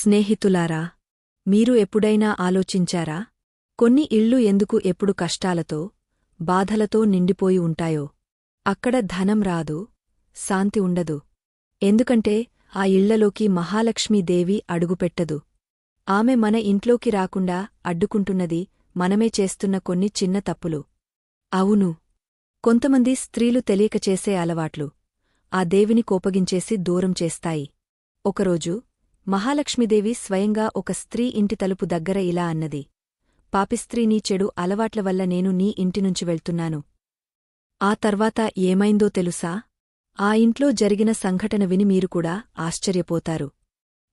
స్నేహితులారా మీరు ఎప్పుడైనా ఆలోచించారా? కొన్ని ఇళ్ళు ఎందుకు ఎప్పుడు కష్టాలతో బాధలతో నిండిపోయి ఉంటాయో? అక్కడ ధనం రాదు శాంతి ఉండదు. ఎందుకంటే ఆ ఇళ్ళలోకి మహాలక్ష్మీదేవి అడుగుపెట్టదు. ఆమె మన ఇంట్లోకి రాకుండా అడ్డుకుంటున్నది మనమే చేస్తున్న కొన్ని చిన్న తప్పులు. అవును. కొంతమంది స్త్రీలు తెలియక చేసే అలవాట్లు ఆ దేవిని కోపగించేసి దూరం చేస్తాయి. ఒకరోజు మహాలక్ష్మీదేవి స్వయంగా ఒక స్త్రీ ఇంటి తలుపు దగ్గర ఇలా అన్నది. పాపిస్త్రీ నీ చెడు అలవాట్ల వల్ల నేను నీ ఇంటినుంచి వెళ్తున్నాను. ఆ తర్వాత ఏమైందో తెలుసా? ఆ ఇంట్లో జరిగిన సంఘటన విని మీరు కూడా ఆశ్చర్యపోతారు.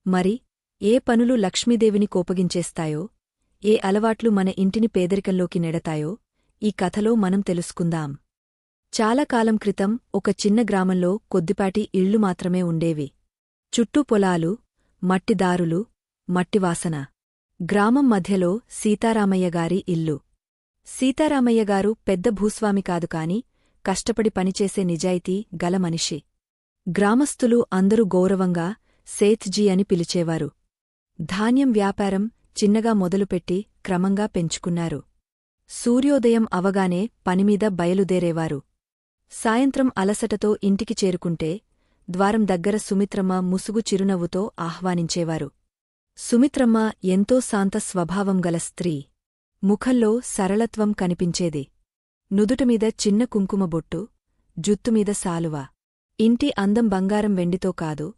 మరి ఏ పనులు లక్ష్మీదేవిని కోపగించేస్తాయో ఏ అలవాట్లు మన ఇంటిని పేదరికంలోకి నెడతాయో ఈ కథలో మనం తెలుసుకుందాం. చాలా కాలం క్రితం ఒక చిన్న గ్రామంలో కొద్దిపాటి ఇళ్ళు మాత్రమే ఉండేవి. చుట్టూ పొలాలు మట్టిదారులు మట్టివాసన. గ్రామం మధ్యలో సీతారామయ్యగారి ఇల్లు. సీతారామయ్యగారు పెద్ద భూస్వామి కాదు కాని కష్టపడి పనిచేసే నిజాయితీ గల మనిషి. గ్రామస్థులు అందరూ గౌరవంగా సేత్జీ అని పిలిచేవారు. ధాన్యం వ్యాపారం చిన్నగా మొదలుపెట్టి క్రమంగా పెంచుకున్నారు. సూర్యోదయం అవగానే పనిమీద బయలుదేరేవారు. సాయంత్రం అలసటతో ఇంటికి చేరుకుంటే ద్వారం దగ్గర సుమిత్రమ్మ ముసుగు చిరునవ్వుతో ఆహ్వానించేవారు. సుమిత్రమ్మ ఎంతో శాంత స్వభావం గల స్త్రీ. ముఖంలో సరళత్వం కనిపించేది. నుదుటమీద చిన్న కుంకుమ బొట్టు జుత్తుమీద సాలువ. ఇంటి అందం బంగారం వెండితో కాదు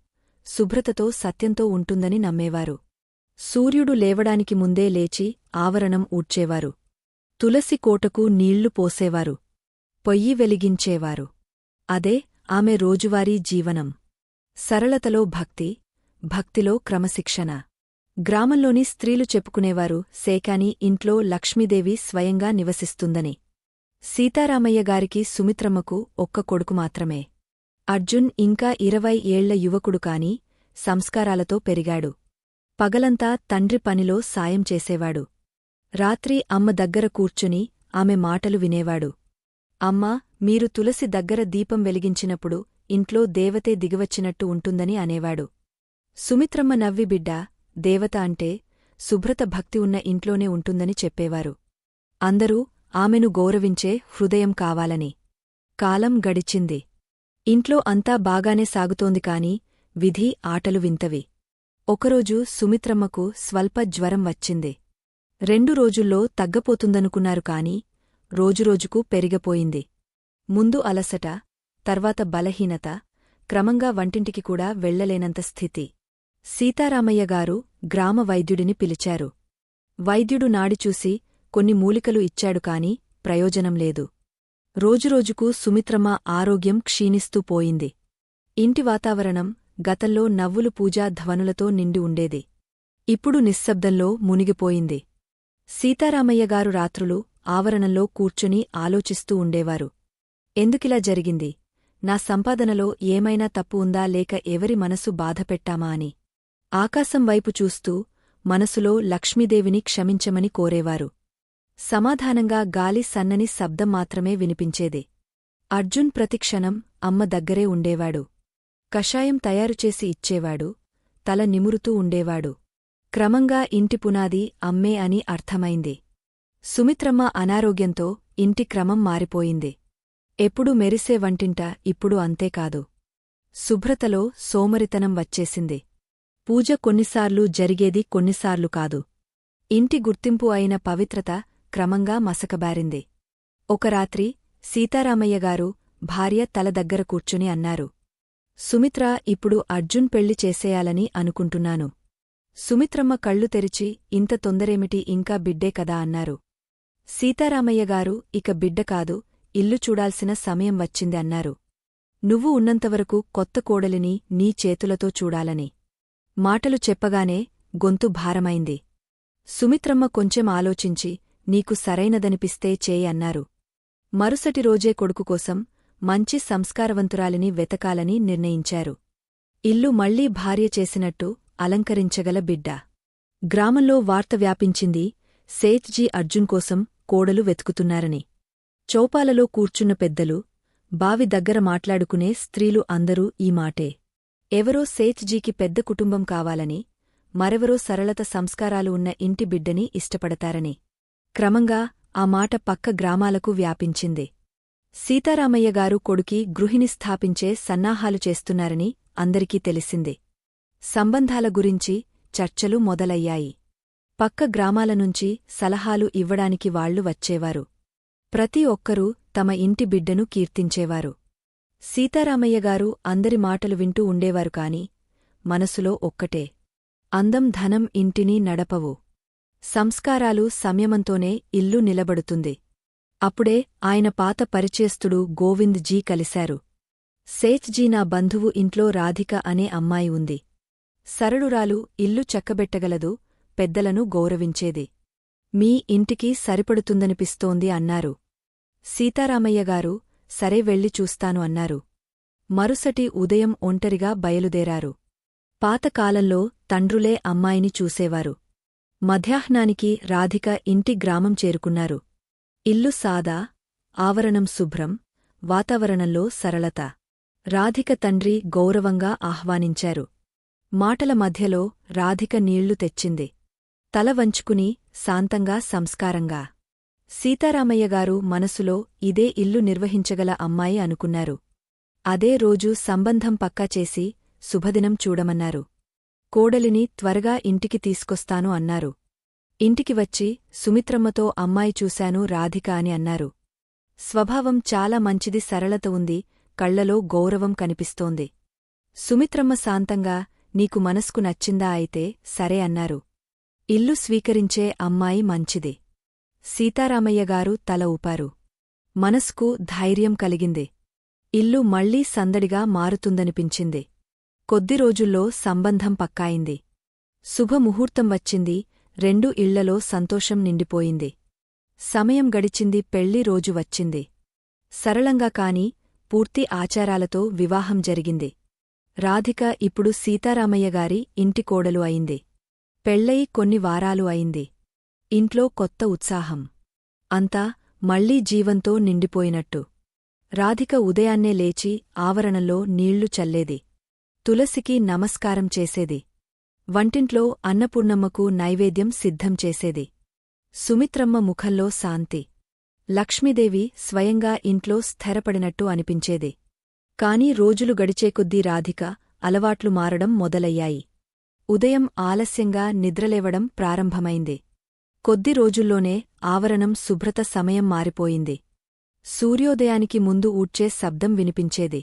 శుభ్రతతో సత్యంతో ఉంటుందని నమ్మేవారు. సూర్యుడు లేవడానికి ముందే లేచి ఆవరణం ఊడ్చేవారు. తులసి కోటకు నీళ్ళు పోసేవారు. పొయ్యి వెలిగించేవారు. అదే ఆమె రోజువారీ జీవనం. సరళతలో భక్తి భక్తిలో క్రమశిక్షణ. గ్రామంలోని స్త్రీలు చెప్పుకునేవారు సేకాని ఇంట్లో లక్ష్మీదేవి స్వయంగా నివసిస్తుందని. సీతారామయ్యగారికి సుమిత్రమ్మకు ఒక్క కొడుకు మాత్రమే. అర్జున్ ఇంకా ఇరవై ఏళ్ళ యువకుడు కాని సంస్కారాలతో పెరిగాడు. పగలంతా తండ్రి పనిలో సాయం చేసేవాడు. రాత్రి అమ్మ దగ్గర కూర్చుని ఆమె మాటలు వినేవాడు. అమ్మా మీరు తులసి దగ్గర దీపం వెలిగించినప్పుడు ఇంట్లో దేవతే దిగివచ్చినట్టు ఉంటుందని అనేవాడు. సుమిత్రమ్మ నవ్వి బిడ్డా దేవత అంటే శుభ్రత భక్తి ఉన్న ఇంట్లోనే ఉంటుందని చెప్పేవారు. అందరూ ఆమెను గౌరవించే హృదయం కావాలని. కాలం గడిచింది. ఇంట్లో అంతా బాగానే సాగుతోంది కాని విధి ఆటలు వింతవి. ఒకరోజు సుమిత్రమ్మకు స్వల్ప జ్వరం వచ్చింది. రెండు రోజుల్లో తగ్గపోతుందనుకున్నారు కాని రోజురోజుకు పెరిగపోయింది. ముందు అలసట తర్వాత బలహీనత క్రమంగా వంటింటికి కూడా వెళ్ళలేనంత స్థితి. సీతారామయ్యగారు గ్రామ వైద్యుడిని పిలిచారు. వైద్యుడు నాడిచూసి కొన్ని మూలికలు ఇచ్చాడు కాని ప్రయోజనం లేదు. రోజురోజుకు సుమిత్రమ్మ ఆరోగ్యం క్షీణిస్తూ పోయింది. ఇంటి వాతావరణం గతంలో నవ్వులు పూజా ధ్వనులతో నిండి ఉండేది. ఇప్పుడు నిశ్శబ్దంలో మునిగిపోయింది. సీతారామయ్యగారు రాత్రులు ఆవరణంలో కూర్చుని ఆలోచిస్తూ ఉండేవారు. ఎందుకిలా జరిగింది? నా సంపాదనలో ఏమైనా తప్పు ఉందా లేక ఎవరి మనసు బాధపెట్టామా అని. ఆకాశం వైపు చూస్తూ మనసులో లక్ష్మీదేవిని క్షమించమని కోరేవారు. సమాధానంగా గాలి సన్నని శబ్దం మాత్రమే వినిపించేది. అర్జున్ ప్రతిక్షణం అమ్మ దగ్గరే ఉండేవాడు. కషాయం తయారుచేసి ఇచ్చేవాడు. తల నిమురుతూ ఉండేవాడు. క్రమంగా ఇంటి పునాది అమ్మే అని అర్థమైంది. సుమిత్రమ్మ అనారోగ్యంతో ఇంటి క్రమం మారిపోయింది. ఎప్పుడు మెరిసే వంటింట ఇప్పుడు అంతేకాదు శుభ్రతలో సోమరితనం వచ్చేసింది. పూజ కొన్నిసార్లు జరిగేది కొన్నిసార్లు కాదు. ఇంటి గుర్తింపు అయిన పవిత్రత క్రమంగా మసకబారింది. ఒక రాత్రి సీతారామయ్యగారు భార్య తల దగ్గర కూర్చుని అన్నారు. సుమిత్ర ఇప్పుడు అర్జున్ పెళ్ళి చేసేయాలని అనుకుంటున్నాను. సుమిత్రమ్మ కళ్ళు తెరిచి ఇంత తొందరేమిటి ఇంకా బిడ్డే కదా అన్నారు. సీతారామయ్యగారు ఇక బిడ్డ కాదు ఇల్లు చూడాల్సిన సమయం వచ్చింది అన్నారు. నువ్వు ఉన్నంతవరకు కొత్త కోడలిని నీ చేతులతో చూడాలని. మాటలు చెప్పగానే గొంతు భారమైంది. సుమిత్రమ్మ కొంచెం ఆలోచించి నీకు సరైనదనిపిస్తే చేయి అన్నారు. మరుసటి రోజే కొడుకు కోసం మంచి సంస్కారవంతురాలిని వెతకాలని నిర్ణయించారు. ఇల్లు మళ్ళీ భార్య చేసినట్టు అలంకరించగల బిడ్డ. గ్రామంలో వార్త వ్యాపించింది సేత్జీ అర్జున్ కోసం కోడలు వెతుకుతున్నారని. చౌపాలలో కూర్చున్న పెద్దలు బావి దగ్గర మాట్లాడుకునే స్త్రీలు అందరూ ఈ మాటే. ఎవరో సేత్జీకి పెద్ద కుటుంబం కావాలని మరెవరో సరళత సంస్కారాలు ఉన్న ఇంటి బిడ్డని ఇష్టపడతారని. క్రమంగా ఆ మాట పక్క గ్రామాలకు వ్యాపించింది. సీతారామయ్యగారు కొడుకి గృహిణి స్థాపించే సన్నాహాలు చేస్తున్నారని అందరికీ తెలిసింది. సంబంధాల గురించి చర్చలు మొదలయ్యాయి. పక్క గ్రామాల నుంచి సలహాలు ఇవ్వడానికి వాళ్ళు వచ్చేవారు. ప్రతి ఒక్కరూ తమ ఇంటి బిడ్డను కీర్తించేవారు. సీతారామయ్యగారు అందరి మాటలు వింటూ ఉండేవారు కాని మనసులో ఒక్కటే. అందం ధనం ఇంటిని నడపవు. సంస్కారాలు సంయమంతోనే ఇల్లు నిలబడుతుంది. అప్పుడే ఆయన పాత పరిచయస్తుడు గోవింద్ జీ కలిశారు. సేచ్జీ నా బంధువు ఇంట్లో రాధిక అనే అమ్మాయి ఉంది. సరళురాలు ఇల్లు చక్కబెట్టగలదు పెద్దలను గౌరవించేది. మీ ఇంటికి సరిపడుతుందనిపిస్తోంది అన్నారు. సీతారామయ్యగారు సరే వెళ్ళి చూస్తాను అన్నారు. మరుసటి ఉదయం ఒంటరిగా బయలుదేరారు. పాతకాలంలో తండ్రులే అమ్మాయిని చూసేవారు. మధ్యాహ్నానికి రాధిక ఇంటి గ్రామం చేరుకున్నారు. ఇల్లు సాదా ఆవరణం శుభ్రం వాతావరణంలో సరళత. రాధిక తండ్రి గౌరవంగా ఆహ్వానించారు. మాటల మధ్యలో రాధిక నీళ్ళు తెచ్చింది. తల వంచుకుని శాంతంగా సంస్కారంగా. సీతారామయ్యగారు మనసులో ఇదే ఇల్లు నిర్వహించగల అమ్మాయి అనుకున్నారు. అదే రోజు సంబంధం పక్కా చేసి శుభదినం చూడమన్నారు. కోడలిని త్వరగా ఇంటికి తీసుకొస్తాను అన్నారు. ఇంటికి వచ్చి సుమిత్రమ్మతో అమ్మాయి చూశాను రాధిక అని అన్నారు. స్వభావం చాలా మంచిది సరళత ఉంది కళ్ళలో గౌరవం కనిపిస్తోంది. సుమిత్రమ్మ శాంతంగా నీకు మనస్కు నచ్చిందా అయితే సరే అన్నారు. ఇల్లు స్వీకరించే అమ్మాయి మంచిది. సీతారామయ్యగారు తల ఊపారు. మనస్కు ధైర్యం కలిగింది. ఇల్లు మళ్ళీ సందడిగా మారుతుందనిపించింది. కొద్ది రోజుల్లో సంబంధం పక్కాయింది. శుభముహూర్తం వచ్చింది. రెండు ఇళ్ళలో సంతోషం నిండిపోయింది. సమయం గడిచింది. పెళ్ళి రోజు వచ్చింది. సరళంగా కాని పూర్తి ఆచారాలతో వివాహం జరిగింది. రాధిక ఇప్పుడు సీతారామయ్యగారి ఇంటి కోడలు అయింది. పెళ్ళయి కొన్ని వారాలు అయింది. ఇంట్లో కొత్త ఉత్సాహం. అంతా మళ్ళీ జీవంతో నిండిపోయినట్టు. రాధిక ఉదయాన్నే లేచి ఆవరణంలో నీళ్ళు చల్లేది. తులసికి నమస్కారం చేసేది. వంటింట్లో అన్నపూర్ణమ్మకు నైవేద్యం సిద్ధం చేసేది. సుమిత్రమ్మ ముఖంలో శాంతి. లక్ష్మీదేవి స్వయంగా ఇంట్లో స్థిరపడినట్టు అనిపించేది. కాని రోజులు గడిచేకొద్దీ రాధిక అలవాట్లు మారడం మొదలయ్యాయి. ఉదయం ఆలస్యంగా నిద్రలేవడం ప్రారంభమైంది. కొద్ది రోజుల్లోనే ఆవరణం శుభ్రత సమయం మారిపోయింది. సూర్యోదయానికి ముందు ఊడ్చే శబ్దం వినిపించేది.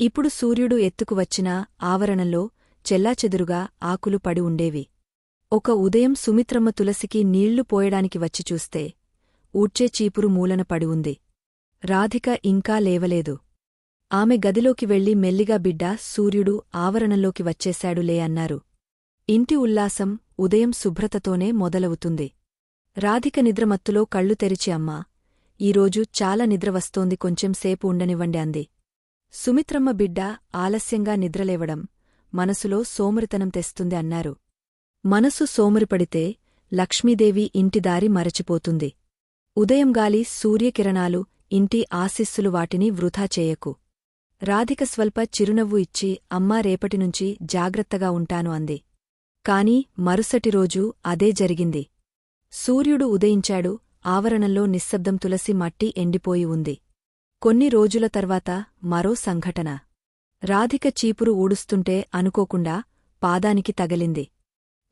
ఇప్పుడు సూర్యుడు ఎత్తుకు వచ్చినా ఆవరణంలో చెల్లాచెదురుగా ఆకులు పడి ఉండేవి. ఒక ఉదయం సుమిత్రమ్మ తులసికి నీళ్ళు పోయడానికి వచ్చి చూస్తే ఊడ్చే చీపురు మూలన పడి ఉంది. రాధిక ఇంకా లేవలేదు. ఆమె గదిలోకి వెళ్ళి మెల్లిగా బిడ్డ సూర్యుడు ఆవరణంలోకి వచ్చేశాడులే అన్నారు. ఇంటి ఉల్లాసం ఉదయం శుభ్రతతోనే మొదలవుతుంది. రాధిక నిద్రమత్తులో కళ్ళు తెరిచి అమ్మా ఈరోజు చాలా నిద్ర వస్తోంది కొంచెం సేపు ఉండనివ్వండి అంది. సుమిత్రమ్మ బిడ్డ ఆలస్యంగా నిద్రలేవడం మనసులో సోమరితనం తెస్తుంది అన్నారు. మనసు సోమరిపడితే లక్ష్మీదేవి ఇంటి దారి మరచిపోతుంది. ఉదయం గాలి సూర్యకిరణాలు ఇంటి ఆశిస్సులు వాటిని వృధా చేయకు. రాధిక స్వల్ప చిరునవ్వు ఇచ్చి అమ్మా రేపటినుంచి జాగ్రత్తగా ఉంటాను అంది. కాని మరుసటి రోజు అదే జరిగింది. సూర్యుడు ఉదయించాడు ఆవరణంలో నిశ్శబ్దం తులసి మట్టి ఎండిపోయి ఉంది. కొన్ని రోజుల తర్వాత మరో సంఘటన. రాధిక చీపురు ఊడుస్తుంటే అనుకోకుండా పాదానికి తగలింది.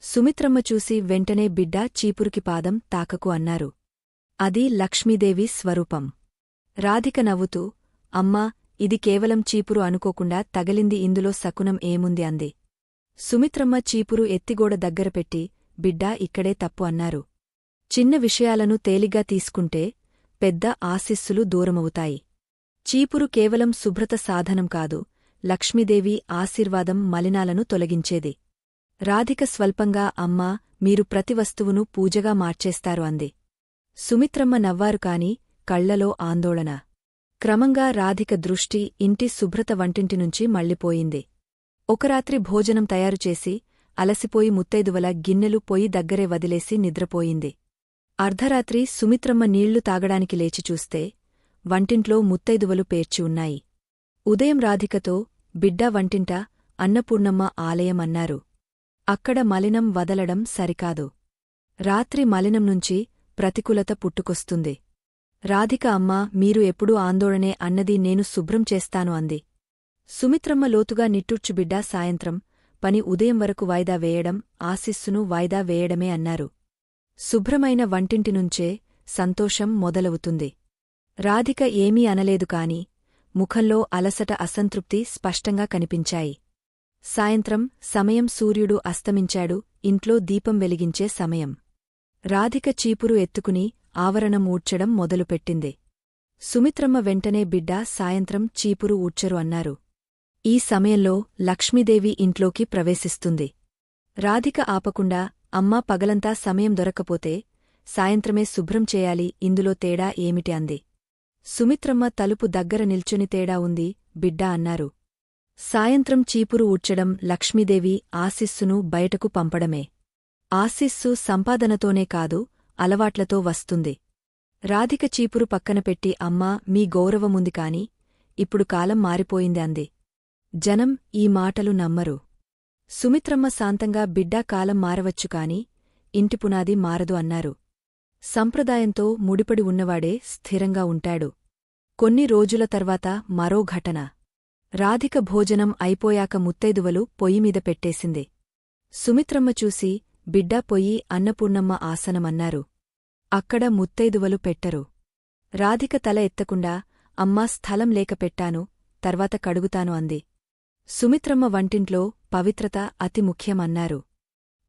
సుమిత్రమ్మ చూసి వెంటనే బిడ్డ చీపురుకి పాదం తాకకు అన్నారు. అది లక్ష్మీదేవి స్వరూపం. రాధిక నవ్వుతూ అమ్మా ఇది కేవలం చీపురు అనుకోకుండా తగలింది ఇందులో సకునం ఏముంది అంది. సుమిత్రమ్మ చీపురు ఎత్తిగోడ దగ్గరపెట్టి బిడ్డా ఇక్కడే తప్పు అన్నారు. చిన్న విషయాలను తేలిగ్గా తీసుకుంటే పెద్ద ఆశిస్సులు దూరమవుతాయి. చీపురు కేవలం శుభ్రత సాధనం కాదు లక్ష్మీదేవి ఆశీర్వాదం మలినాలను తొలగించేది. రాధిక స్వల్పంగా అమ్మా మీరు ప్రతి వస్తువును పూజగా మార్చేస్తారు అంది. సుమిత్రమ్మ నవ్వారు కాని కళ్ళలో ఆందోళన. క్రమంగా రాధిక దృష్టి ఇంటి శుభ్రత వంటింటినుంచి మళ్ళిపోయింది ఒక రాత్రి భోజనం తయారుచేసి అలసిపోయి ముత్తైదువల గిన్నెలు పొయ్యి దగ్గరే వదిలేసి నిద్రపోయింది. అర్ధరాత్రి సుమిత్రమ్మ నీళ్ళు తాగడానికి లేచి చూస్తే వంటింట్లో ముత్తైదువలు పేర్చి ఉన్నాయి. ఉదయం రాధికతో బిడ్డా వంటింట అన్నపూర్ణమ్మ ఆలయం అన్నారు అక్కడ మలినం వదలడం సరికాదు. రాత్రి మలినం నుంచి ప్రతికూలత పుట్టుకొస్తుంది. రాధిక అమ్మా మీరు ఎప్పుడూ ఆందోళనే అన్నది నేను శుభ్రం చేస్తాను అంది. సుమిత్రమ్మ లోతుగా నిట్టూర్చుబిడ్డా సాయంత్రం. పని ఉదయం వరకు వాయిదా వేయడం ఆశిస్సును వాయిదా వేయడమే అన్నారు. శుభ్రమైన వంటింటినుంచే సంతోషం మొదలవుతుంది. రాధిక ఏమీ అనలేదు కాని ముఖంలో అలసట అసంతృప్తి స్పష్టంగా కనిపించాయి. సాయంత్రం సమయం సూర్యుడు అస్తమించాడు ఇంట్లో దీపం వెలిగించే సమయం. రాధిక చీపురు ఎత్తుకుని ఆవరణం ఊడ్చడం మొదలుపెట్టింది. సుమిత్రమ్మ వెంటనే బిడ్డ సాయంత్రం చీపురు ఊడ్చరు అన్నారు. ఈ సమయంలో లక్ష్మీదేవి ఇంట్లోకి ప్రవేశిస్తుంది. రాధిక ఆపకుండా అమ్మా పగలంతా సమయం దొరకపోతే సాయంత్రమే శుభ్రం చేయాలి ఇందులో తేడా ఏమిటి అంది. సుమిత్రమ్మ తలుపు దగ్గర నిల్చుని తేడా ఉంది బిడ్డా అన్నారు. సాయంత్రం చీపురు ఊడ్చడం లక్ష్మీదేవి ఆశిస్సును బయటకు పంపడమే. ఆశిస్సు సంపాదనతోనే కాదు అలవాట్లతో వస్తుంది. రాధిక చీపురు పక్కన పెట్టి అమ్మా మీ గౌరవముంది కాని ఇప్పుడు కాలం మారిపోయింది అంది. జనం ఈ మాటలు నమ్మరు. సుమిత్రమ్మ శాంతంగా బిడ్డా కాలం మారవచ్చు కాని ఇంటి పునాది మారదు అన్నారు. సంప్రదాయంతో ముడిపడి ఉన్నవాడే స్థిరంగా ఉంటాడు. కొన్ని రోజుల తర్వాత మరో ఘటన. రాధిక భోజనం అయిపోయాక ముత్తైదువలు పొయ్యిమీద పెట్టేసింది. సుమిత్రమ్మ చూసి బిడ్డా పొయ్యి అన్నపూర్ణమ్మ ఆసనమన్నారు. అక్కడ ముత్తైదువలు పెట్టరు. రాధిక తల ఎత్తకుండా అమ్మా స్థలం లేక పెట్టాను తర్వాత కడుగుతాను అంది. సుమిత్రమ్మ వంటింట్లో పవిత్రత అతి ముఖ్యమన్నారు.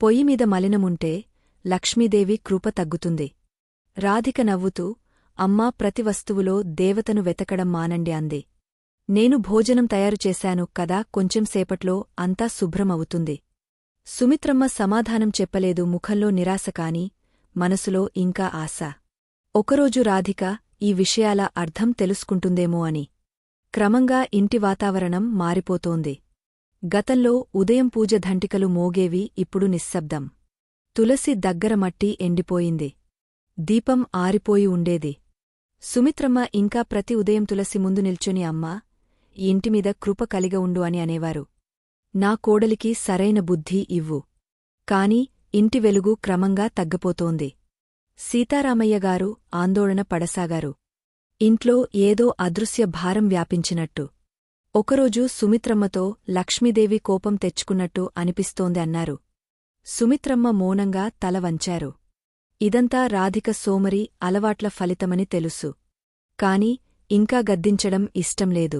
పొయ్యిమీద మలినముంటే లక్ష్మీదేవి కృప తగ్గుతుంది. రాధిక నవ్వుతూ అమ్మా ప్రతి వస్తువులో దేవతను వెతకడం మానండి అంది. నేను భోజనం తయారు చేశాను కదా కొంచెంసేపట్లో అంతా శుభ్రమవుతుంది. సుమిత్రమ్మ సమాధానం చెప్పలేదు ముఖంలో నిరాశ కాని మనసులో ఇంకా ఆశ. ఒకరోజు రాధిక ఈ విషయాల అర్థం తెలుసుకుంటుందేమో అని. క్రమంగా ఇంటి వాతావరణం మారిపోతోంది. గతంలో ఉదయం పూజ ధంటికలు మోగేవి ఇప్పుడు నిశ్శబ్దం. తులసి దగ్గర మట్టి ఎండిపోయింది. దీపం ఆరిపోయి ఉండేది. సుమిత్రమ్మ ఇంకా ప్రతి ఉదయం తులసి ముందు నిల్చొని అమ్మా ఈ ఇంటిమీద కృప కలిగ ఉండు అని అనేవారు. నా కోడలికి సరైన బుద్ధి ఇవ్వు. కాని ఇంటి వెలుగు క్రమంగా తగ్గపోతోంది. సీతారామయ్యగారు ఆందోళన పడసాగారు. ఇంట్లో ఏదో అదృశ్య భారం వ్యాపించినట్టు. ఒకరోజు సుమిత్రమ్మతో లక్ష్మీదేవి కోపం తెచ్చుకున్నట్టు అనిపిస్తోంది అన్నారు. సుమిత్రమ్మ మౌనంగా తల వంచారు. ఇదంతా రాధిక సోమరి అలవాట్ల ఫలితమని తెలుసు. కాని ఇంకా గద్దించడం ఇష్టంలేదు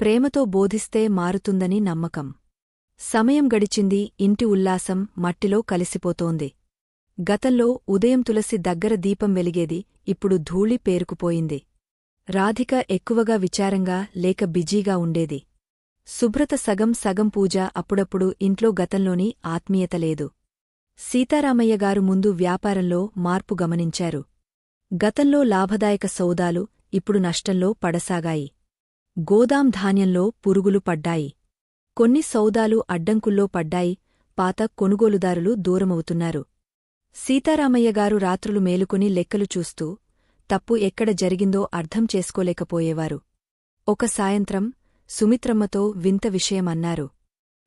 ప్రేమతో బోధిస్తే మారుతుందని నమ్మకం. సమయం గడిచింది ఇంటి ఉల్లాసం మట్టిలో కలిసిపోతోంది. గతంలో ఉదయం తులసి దగ్గర దీపం వెలిగేది ఇప్పుడు ధూళి పేరుకుపోయింది. రాధిక ఎక్కువగా విచారంగా లేక బిజీగా ఉండేది. శుభ్రత సగం సగం పూజ అప్పుడప్పుడు ఇంట్లో గతంలోని ఆత్మీయత లేదు. సీతారామయ్యగారు ముందు వ్యాపారంలో మార్పు గమనించారు. గతంలో లాభదాయక సౌదాలు ఇప్పుడు నష్టంలో పడసాగాయి. గోదాం ధాన్యంలో పురుగులు పడ్డాయి. కొన్ని సౌదాలు అడ్డంకుల్లో పడ్డాయి పాత కొనుగోలుదారులు దూరమవుతున్నారు. సీతారామయ్యగారు రాత్రులు మేలుకుని లెక్కలు చూస్తూ తప్పు ఎక్కడ జరిగిందో అర్థం చేసుకోలేకపోయేవారు. ఒక సాయంత్రం సుమిత్రమ్మతో వింత విషయమన్నారు.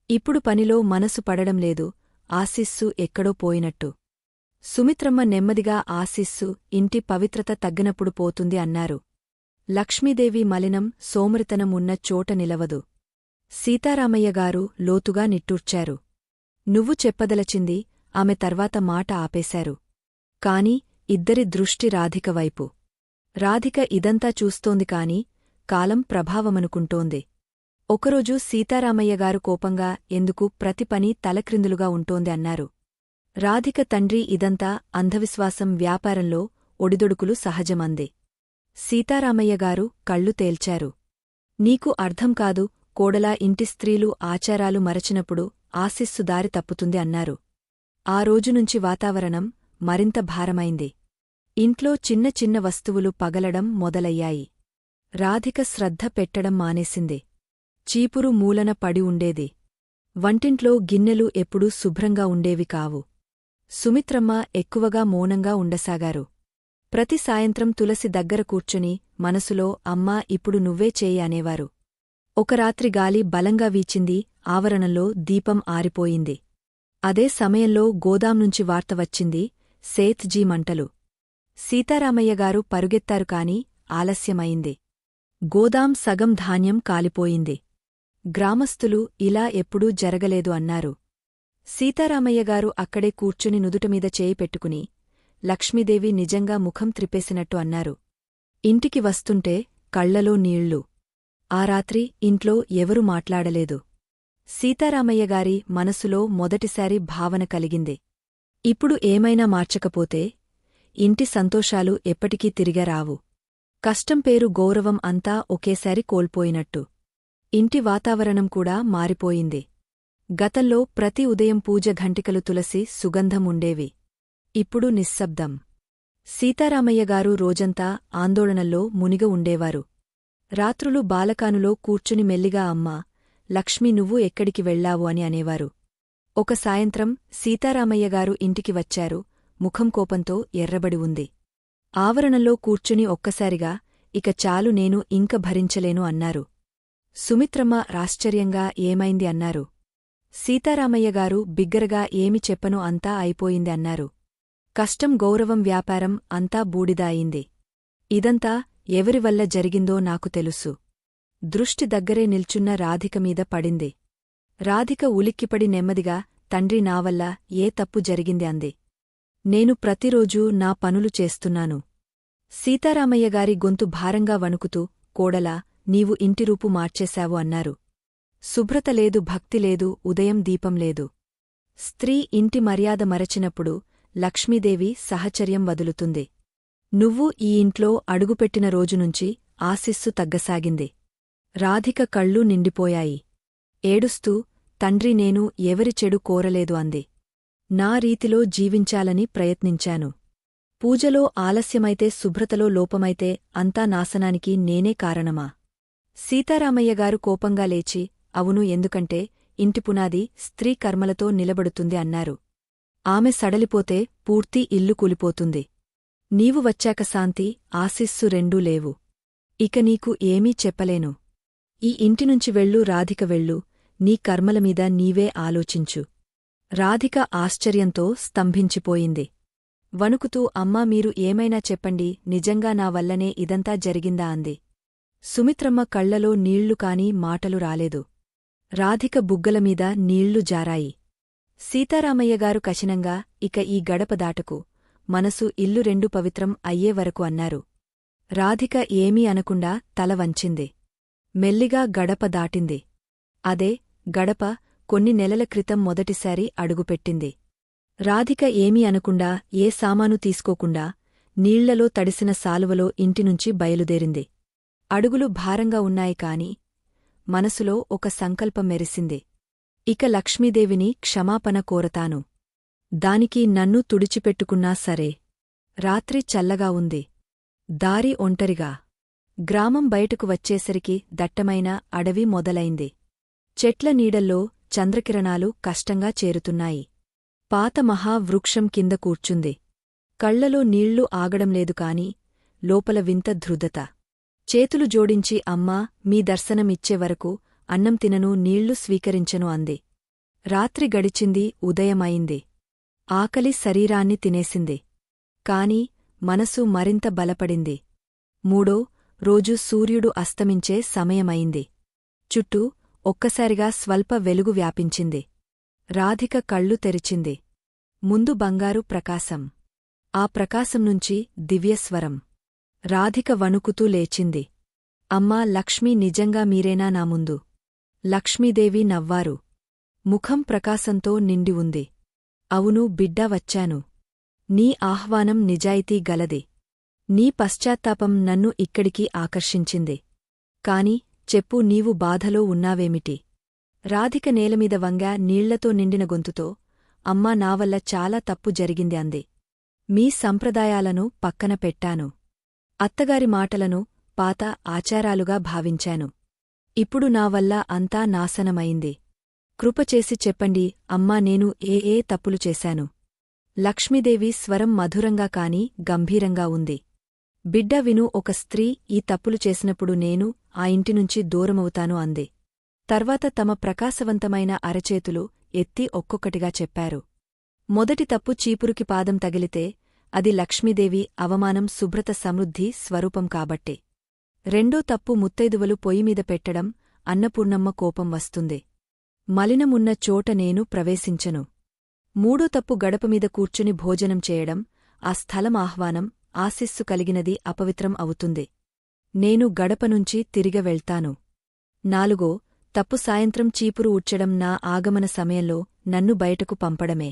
ఇప్పుడు పనిలో మనసు పడడం లేదు ఆశిస్సు ఎక్కడో పోయినట్టు. సుమిత్రమ్మ నెమ్మదిగా ఆశిస్సు ఇంటి పవిత్రత తగ్గినప్పుడు పోతుంది అన్నారు. లక్ష్మీదేవి మలినం సోమరితనం ఉన్న చోట నిలవదు. సీతారామయ్యగారు లోతుగా నిట్టూర్చారు. నువ్వు చెప్పదలచింది ఆమె తర్వాత మాట ఆపేశారు. కాని ఇద్దరి దృష్టి రాధిక వైపు. రాధిక ఇదంతా చూస్తోంది కాని కాలం ప్రభావమనుకుంటోంది. ఒకరోజు సీతారామయ్యగారు కోపంగా ఎందుకు ప్రతి పని తలక్రిందులుగా ఉంటోంది అన్నారు. రాధిక తండ్రి ఇదంతా అంధవిశ్వాసం వ్యాపారంలో ఒడిదొడుకులు సహజమంది. సీతారామయ్యగారు కళ్ళు తేల్చారు. నీకు అర్థం కాదు కోడలా ఇంటి స్త్రీలు ఆచారాలు మరచినప్పుడు ఆశిస్సు దారి తప్పుతుంది అన్నారు. ఆ రోజునుంచి వాతావరణం మరింత భారమైంది. ఇంట్లో చిన్న చిన్న వస్తువులు పగలడం మొదలయ్యాయి. రాధిక శ్రద్ధ పెట్టడం మానేసింది. చీపురు మూలన పడి ఉండేది. వంటింట్లో గిన్నెలు ఎప్పుడూ శుభ్రంగా ఉండేవి కావు. సుమిత్రమ్మ ఎక్కువగా మౌనంగా ఉండసాగారు. ప్రతి సాయంత్రం తులసి దగ్గర కూర్చుని మనసులో అమ్మా ఇప్పుడు నువ్వే చేయి అనేవారు. ఒక రాత్రి గాలి బలంగా వీచింది ఆవరణంలో దీపం ఆరిపోయింది. అదే సమయంలో గోదాం నుంచి వార్త వచ్చింది సేత్జీ మంటలు. సీతారామయ్యగారు పరుగెత్తారు కాని ఆలస్యమైంది. గోదాం సగం ధాన్యం కాలిపోయింది. గ్రామస్థులు ఇలా ఎప్పుడూ జరగలేదు అన్నారు. సీతారామయ్యగారు అక్కడే కూర్చుని నుదుటమీద చేయి పెట్టుకుని లక్ష్మీదేవి నిజంగా ముఖం త్రిపేసినట్టు అన్నారు. ఇంటికి వస్తుంటే కళ్ళలో నీళ్ళు. ఆ రాత్రి ఇంట్లో ఎవరు మాట్లాడలేదు. సీతారామయ్యగారి మనసులో మొదటిసారి భావన కలిగింది. ఇప్పుడు ఏమైనా మార్చకపోతే ఇంటి సంతోషాలు ఎప్పటికీ తిరిగరావు కష్టం పేరు గౌరవం అంతా ఒకేసారి కోల్పోయినట్టు. ఇంటి వాతావరణం కూడా మారిపోయింది. గతంలో ప్రతి ఉదయం పూజ ఘంటికలు తులసి సుగంధం ఉండేవి. ఇప్పుడు నిశ్శబ్దం. సీతారామయ్యగారు రోజంతా ఆందోళనల్లో మునిగ ఉండేవారు. రాత్రులు బాలకానులో కూర్చుని మెల్లిగా అమ్మా లక్ష్మి నువ్వు ఎక్కడికి వెళ్ళావు అని అనేవారు. ఒక సాయంత్రం సీతారామయ్యగారు ఇంటికి వచ్చారు. ముఖం కోపంతో ఎర్రబడి ఉంది. ఆవరణలో కూర్చుని ఒక్కసారిగా ఇక చాలు నేను ఇంక భరించలేను అన్నారు. సుమిత్రమ్మ రాశ్చర్యంగా ఏమైంది అన్నారు. సీతారామయ్యగారు బిగ్గరగా ఏమి చెప్పను అంతా అయిపోయింది అన్నారు. కష్టం గౌరవం వ్యాపారం అంతా బూడిద అయింది ఇదంతా ఎవరివల్ల జరిగిందో నాకు తెలుసు. దృష్టి దగ్గరే నిల్చున్న రాధికమీద పడింది. రాధిక ఉలిక్కిపడి నెమ్మదిగా తండ్రి నావల్ల ఏ తప్పు జరిగింది? అంది. నేను ప్రతిరోజూ నా పనులు చేస్తున్నాను. సీతారామయ్యగారి గొంతు భారంగా వణుకుతూ కోడలా నీవు ఇంటిరూపు మార్చేశావు అన్నారు. శుభ్రత లేదు భక్తి లేదు ఉదయం దీపం లేదు. స్త్రీ ఇంటి మర్యాద మరచినప్పుడు లక్ష్మీదేవి సహచర్యం వదులుతుంది. నువ్వు ఈ ఇంట్లో అడుగుపెట్టిన రోజునుంచి ఆశిస్సు తగ్గసాగింది. రాధిక కళ్ళు నిండిపోయాయి. ఏడుస్తూ తండ్రి నేను ఎవరి చెడు కోరలేదు అంది. నా రీతిలో జీవించాలని ప్రయత్నించాను. పూజలో ఆలస్యమైతే శుభ్రతలో లోపమైతే అంతా నాశనానికి నేనే కారణమా? సీతారామయ్యగారు కోపంగా లేచి అవును ఎందుకంటే ఇంటి పునాది స్త్రీ కర్మలతో నిలబడుతుంది అన్నారు. ఆమె సడలిపోతే పూర్తి ఇల్లు కూలిపోతుంది. నీవు వచ్చాక శాంతి ఆశిస్సు రెండూ లేవు. ఇక నీకు ఏమీ చెప్పలేను. ఈ ఇంటినుంచి వెళ్ళు రాధిక వెళ్ళు. నీ కర్మలమీద నీవే ఆలోచించు. రాధిక ఆశ్చర్యంతో స్తంభించిపోయింది. వణుకుతూ అమ్మా మీరు ఏమైనా చెప్పండి. నిజంగా నా వల్లనే ఇదంతా జరిగిందా? అంది. సుమిత్రమ్మ కళ్ళలో నీళ్ళు కాని మాటలు రాలేదు. రాధిక బుగ్గలమీద నీళ్ళు జారాయి. సీతారామయ్యగారు కఠినంగా ఇక ఈ గడప దాటకు. మనసు ఇల్లు రెండు పవిత్రం అయ్యే వరకు అన్నారు. రాధిక ఏమీ అనకుండా తల వంచింది. మెల్లిగా గడప దాటింది. అదే గడప కొన్ని నెలల క్రితం మొదటిసారి అడుగుపెట్టింది. రాధిక ఏమీ అనకుండా ఏ సామాను తీసుకోకుండా నీళ్ళలో తడిసిన సాలువలో ఇంటినుంచి బయలుదేరింది. అడుగులు భారంగా ఉన్నాయి కాని మనసులో ఒక సంకల్పం మెరిసింది. ఇక లక్ష్మీదేవిని క్షమాపణ కోరతాను. దానికి నన్ను తుడిచిపెట్టుకున్నా సరే. రాత్రి చల్లగా ఉంది. దారి ఒంటరిగా. గ్రామం బయటకు వచ్చేసరికి దట్టమైన అడవి మొదలైంది. చెట్ల నీడల్లో చంద్రకిరణాలు కష్టంగా చేరుతున్నాయి. పాత మహావృక్షం కింద కూర్చుంది. కళ్ళలో నీళ్ళు ఆగడంలేదు కాని లోపల వింత ధృదత చేతులు జోడించి అమ్మా మీ దర్శనమిచ్చే వరకు అన్నం తినను నీళ్ళు స్వీకరించను అంది. రాత్రి గడిచింది ఉదయమైంది. ఆకలి శరీరాన్ని తినేసింది. కాని మనసు మరింత బలపడింది. మూడో రోజు సూర్యుడు అస్తమించే సమయమైంది. చుట్టూ ఒక్కసారిగా స్వల్ప వెలుగు వ్యాపించింది. రాధిక కళ్ళు తెరిచింది. ముందు బంగారు ప్రకాశం. ఆ ప్రకాశం నుంచి దివ్యస్వరం రాధిక వణుకుతూ లేచింది. అమ్మా లక్ష్మీ నిజంగా మీరేనా నా ముందు? లక్ష్మీదేవి నవ్వారు. ముఖం ప్రకాశంతో నిండి ఉంది. అవును బిడ్డా వచ్చాను. నీ ఆహ్వానం నిజాయితీ గలది. నీ పశ్చాత్తాపం నన్ను ఇక్కడికి ఆకర్షించింది. కాని చెప్పు నీవు బాధలో ఉన్నావేమిటి? రాధిక నేలమీద వంగా నీళ్ళతో నిండిన గొంతుతో అమ్మా నావల్ల చాలా తప్పు జరిగింది అంది. మీ సంప్రదాయాలను పక్కన పెట్టాను. అత్తగారి మాటలను పాత ఆచారాలుగా భావించాను. ఇప్పుడు నావల్ల అంతా నాశనమైంది. కృపచేసి చెప్పండి అమ్మా నేను ఏ ఏ తప్పులు చేశాను? లక్ష్మీదేవి స్వరం మధురంగా కాని గంభీరంగా ఉంది. బిడ్డ విను ఒక స్త్రీ ఈ తప్పులు చేసినప్పుడు నేను ఆ ఇంటినుంచి దూరమవుతాను అంది. తర్వాత తమ ప్రకాశవంతమైన అరచేతులు ఎత్తి ఒక్కొక్కటిగా చెప్పారు. మొదటి తప్పు చీపురుకి పాదం తగిలితే అది లక్ష్మీదేవి అవమానం శుభ్రత సమృద్ధి స్వరూపం కాబట్టే. రెండో తప్పు ముత్తైదువలు పొయ్యిమీద పెట్టడం అన్నపూర్ణమ్మ కోపం వస్తుంది. మలినమున్న చోట నేను ప్రవేశించను. మూడో తప్పు గడపమీద కూర్చుని భోజనం చేయడం ఆ స్థలం ఆహ్వానం ఆశిస్సు కలిగినది అపవిత్రం అవుతుంది. నేను గడపనుంచి తిరిగ వెళ్తాను. నాలుగో తప్పు సాయంత్రం చీపురు ఉడ్చడం నా ఆగమన సమయంలో నన్ను బయటకు పంపడమే.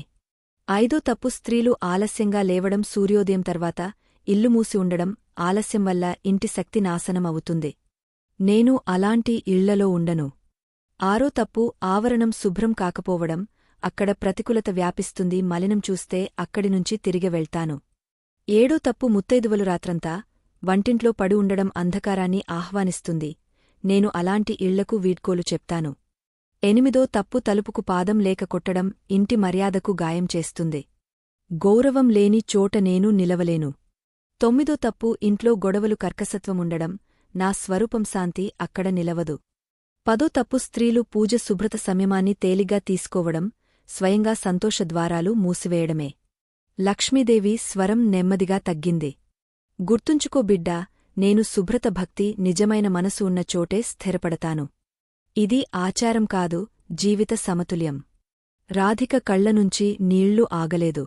ఐదో తప్పు స్త్రీలు ఆలస్యంగా లేవడం సూర్యోదయం తర్వాత ఇల్లు మూసి ఉండడం ఆలస్యం వల్ల ఇంటి శక్తి నాశనం అవుతుంది. నేను అలాంటి ఇళ్ళలో ఉండను. ఆరో తప్పు ఆవరణం శుభ్రం కాకపోవడం అక్కడ ప్రతికూలత వ్యాపిస్తుంది మలినం చూస్తే అక్కడినుంచి తిరిగి వెళ్తాను. ఏడో తప్పు ముత్తైదువలు రాత్రంతా వంటింట్లో పడి ఉండడం అంధకారాన్ని ఆహ్వానిస్తుంది. నేను అలాంటి ఇళ్ళకు వీడ్కోలు చెప్తాను. ఎనిమిదో తప్పు తలుపుకు పాదం లేక కొట్టడం ఇంటి మర్యాదకు గాయం చేస్తుంది. గౌరవం లేని చోట నేను నిలవలేను. తొమ్మిదో తప్పు ఇంట్లో గొడవలు కర్కసత్వముండడం నా స్వరూపం శాంతి అక్కడ నిలవదు. పదో తప్పు స్త్రీలు పూజ శుభ్రత సంయమాన్ని తేలిగ్గా తీసుకోవడం స్వయంగా సంతోషద్వారాలు మూసివేయడమే. లక్ష్మీదేవి స్వరం నెమ్మదిగా తగ్గింది. గుర్తుంచుకో బిడ్డా నేను శుభ్రత భక్తి నిజమైన మనసు ఉన్న చోటే స్థిరపడతాను. ఇది ఆచారం కాదు జీవిత సమతుల్యం. రాధిక కళ్ళనుంచి నీళ్ళు ఆగలేదు.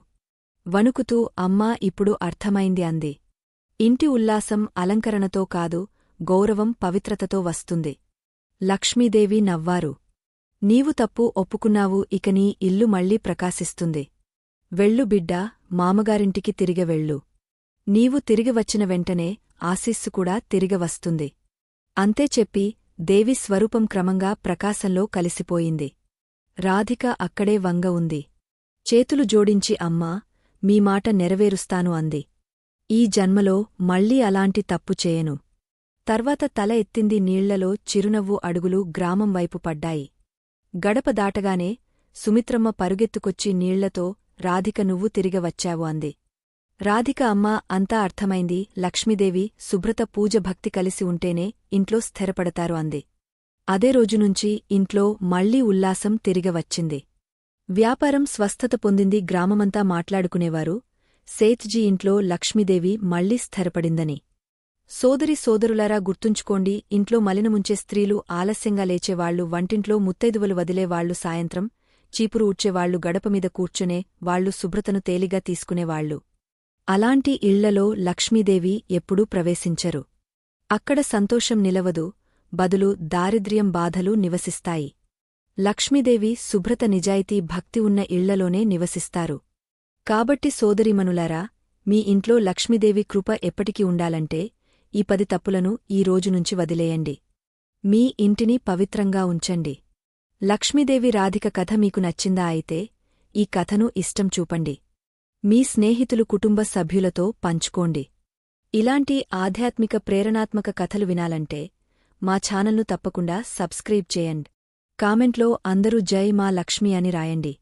వణుకుతూ అమ్మా ఇప్పుడు అర్థమైంది అంది. ఇంటి ఉల్లాసం అలంకరణతో కాదు గౌరవం పవిత్రతతో వస్తుంది. లక్ష్మీదేవి నవ్వారు. నీవు తప్పు ఒప్పుకున్నావు ఇక నీ ఇల్లు మళ్ళీ ప్రకాశిస్తుంది. వెళ్ళు బిడ్డా మామగారింటికి తిరిగి వెళ్ళు. నీవు తిరిగి వచ్చిన వెంటనే ఆశీస్సు కూడా తిరిగ వస్తుంది. అంతే చెప్పి దేవి స్వరూపం క్రమంగా ప్రకాశంలో కలిసిపోయింది. రాధిక అక్కడే వంగ ఉంది. చేతులు జోడించి అమ్మా మీ మాట నెరవేరుస్తాను అంది. ఈ జన్మలో మళ్ళీ అలాంటి తప్పు చేయను. తర్వాత తల ఎత్తింది నీళ్ళలో చిరునవ్వు అడుగులు గ్రామం వైపు పడ్డాయి. గడప దాటగానే సుమిత్రమ్మ పరుగెత్తుకొచ్చి నీళ్ళతో రాధిక నువ్వు తిరిగ వచ్చావు అంది. రాధిక అమ్మ అంతా అర్థమైంది. లక్ష్మీదేవి శుభ్రత పూజ భక్తి కలిసి ఉంటేనే ఇంట్లో స్థిరపడతారు అంది. అదే రోజునుంచి ఇంట్లో మళ్ళీ ఉల్లాసం తిరిగవచ్చింది వ్యాపారం స్వస్థత పొందింది గ్రామమంతా మాట్లాడుకునేవారు. సేత్జీ ఇంట్లో లక్ష్మీదేవి మళ్ళీ స్థిరపడిందని. సోదరి సోదరులారా గుర్తుంచుకోండి ఇంట్లో మలినముంచే స్త్రీలు ఆలస్యంగా లేచేవాళ్ళు వంటింట్లో ముత్తైదువలు వదిలేవాళ్ళు సాయంత్రం చీపురు ఉడ్చేవాళ్ళు గడపమీద కూర్చునే వాళ్ళు శుభ్రతను తేలిగా తీసుకునేవాళ్ళు అలాంటి ఇళ్ళలో లక్ష్మీదేవి ఎప్పుడూ ప్రవేశించరు. అక్కడ సంతోషం నిలవదు బదులు దారిద్ర్యం బాధలు నివసిస్తాయి. లక్ష్మీదేవి శుభ్రత నిజాయితీ భక్తి ఉన్న ఇళ్ళలోనే నివసిస్తారు. కాబట్టి సోదరిమనులారా మీ ఇంట్లో లక్ష్మీదేవి కృప ఎప్పటికీ ఉండాలంటే ఈ పది తప్పులను ఈ రోజునుంచి వదిలేయండి. మీ ఇంటిని పవిత్రంగా ఉంచండి. లక్ష్మీదేవి రాధిక కథ మీకు నచ్చిందా అయితే ఈ కథను ఇష్టం చూపండి. మీ స్నేహితులు కుటుంబ సభ్యులతో పంచుకోండి. ఇలాంటి ఆధ్యాత్మిక ప్రేరణాత్మక కథలు వినాలంటే మా ఛానల్ను తప్పకుండా సబ్స్క్రైబ్ చేయండి. కామెంట్లో అందరూ జై మా లక్ష్మి అని రాయండి.